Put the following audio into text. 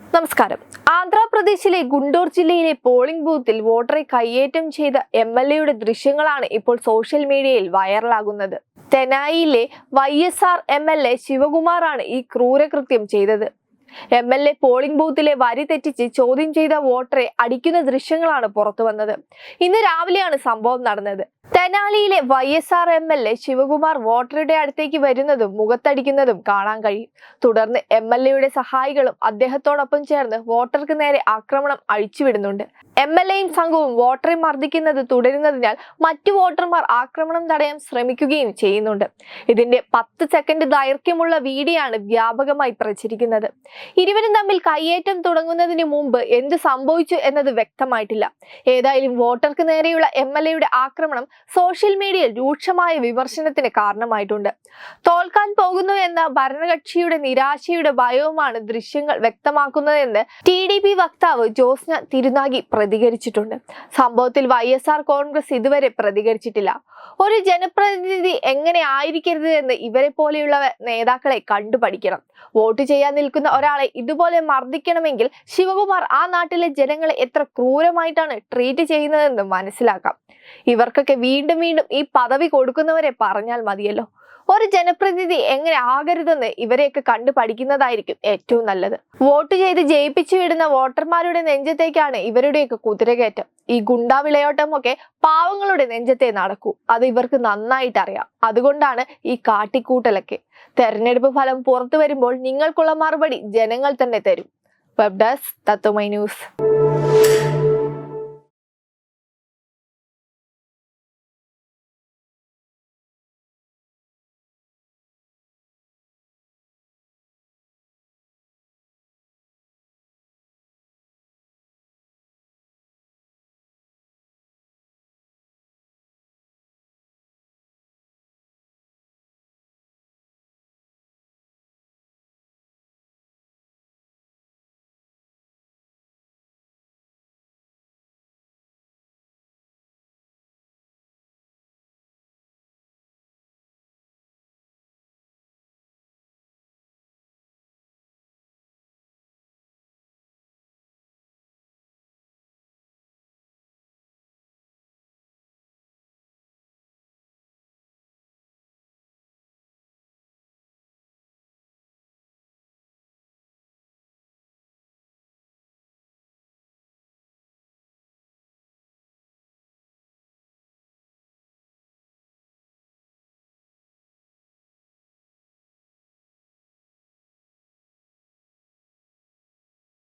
നമസ്കാരം. ആന്ധ്രാപ്രദേശിലെ ഗുണ്ടൂർ ജില്ലയിലെ പോളിംഗ് ബൂത്തിൽ വോട്ടറെ കയ്യേറ്റം ചെയ്ത എം എൽ എയുടെ ദൃശ്യങ്ങളാണ് ഇപ്പോൾ സോഷ്യൽ മീഡിയയിൽ വൈറലാകുന്നത്. തെനായിലെ Y S R M L A ശിവകുമാറാണ് ഈ ക്രൂരകൃത്യം ചെയ്തത്. എം എൽ എ പോളിംഗ് ബൂത്തിലെ വരി തെറ്റിച്ച് ചോദ്യം ചെയ്ത വോട്ടറെ അടിക്കുന്ന ദൃശ്യങ്ങളാണ് പുറത്തു വന്നത്. ഇന്ന് രാവിലെയാണ് സംഭവം നടന്നത്. തെനാലിയിലെ Y S R M L A Shivakumar വോട്ടറുടെ അടുത്തേക്ക് വരുന്നതും മുഖത്തടിക്കുന്നതും കാണാൻ കഴിയും. തുടർന്ന് എം എൽ എയുടെ സഹായികളും അദ്ദേഹത്തോടൊപ്പം ചേർന്ന് വോട്ടർക്ക് നേരെ ആക്രമണം അഴിച്ചുവിടുന്നുണ്ട്. എം എൽ എയും സംഘവും വോട്ടറെ മർദ്ദിക്കുന്നത് തുടരുന്നതിനാൽ മറ്റു വോട്ടർമാർ ആക്രമണം തടയാൻ ശ്രമിക്കുകയും ചെയ്യുന്നുണ്ട്. ഇതിന്റെ പത്ത് സെക്കൻഡ് ദൈർഘ്യമുള്ള വീഡിയോ ആണ് വ്യാപകമായി പ്രചരിക്കുന്നത്. ഇരുവരും തമ്മിൽ കയ്യേറ്റം തുടങ്ങുന്നതിന് മുമ്പ് എന്ത് സംഭവിച്ചു എന്നത് വ്യക്തമായിട്ടില്ല. ഏതായാലും വോട്ടർക്ക് നേരെയുള്ള എം എൽ എയുടെ ആക്രമണം സോഷ്യൽ മീഡിയയിൽ രൂക്ഷമായ വിമർശനത്തിന് കാരണമായിട്ടുണ്ട്. തോൽക്കാൻ പോകുന്നു എന്ന ഭരണകക്ഷിയുടെ നിരാശയുടെ ഭയവുമാണ് ദൃശ്യങ്ങൾ വ്യക്തമാക്കുന്നതെന്ന് ടി ഡി പി വക്താവ് ജോസ്ന തിരുനാഗി പ്രതികരിച്ചിട്ടുണ്ട്. സംഭവത്തിൽ വൈ എസ് ആർ കോൺഗ്രസ് ഇതുവരെ പ്രതികരിച്ചിട്ടില്ല. ഒരു ജനപ്രതിനിധി എങ്ങനെ ആയിരിക്കരുത് എന്ന് ഇവരെ പോലെയുള്ള നേതാക്കളെ കണ്ടുപഠിക്കണം. വോട്ട് ചെയ്യാൻ നിൽക്കുന്ന ഒരാളെ ഇതുപോലെ മർദ്ദിക്കണമെങ്കിൽ ശിവകുമാർ ആ നാട്ടിലെ ജനങ്ങളെ എത്ര ക്രൂരമായിട്ടാണ് ട്രീറ്റ് ചെയ്യുന്നതെന്ന് മനസ്സിലാക്കാം. ഇവർക്കൊക്കെ വീണ്ടും വീണ്ടും ഈ പദവി കൊടുക്കുന്നവരെ പറഞ്ഞാൽ മതിയല്ലോ. ഒരു ജനപ്രതിനിധി എങ്ങനെ ആകരുതെന്ന് ഇവരെയൊക്കെ കണ്ടു പഠിക്കുന്നതായിരിക്കും ഏറ്റവും നല്ലത്. വോട്ട് ചെയ്ത് ജയിപ്പിച്ചു വിടുന്ന വോട്ടർമാരുടെ നെഞ്ചത്തേക്കാണ് ഇവരുടെയൊക്കെ കുതിരകയറ്റം. ഈ ഗുണ്ടാ വിളയോട്ടമൊക്കെ പാവങ്ങളുടെ നെഞ്ചത്തെ നടക്കൂ. അത് ഇവർക്ക് നന്നായിട്ട് അറിയാം അതുകൊണ്ടാണ് ഈ കാട്ടിക്കൂട്ടലൊക്കെ. തെരഞ്ഞെടുപ്പ് ഫലം പുറത്തു വരുമ്പോൾ നിങ്ങൾക്കുള്ള മറുപടി ജനങ്ങൾ തന്നെ തരും. Web desk Tatwamayi news.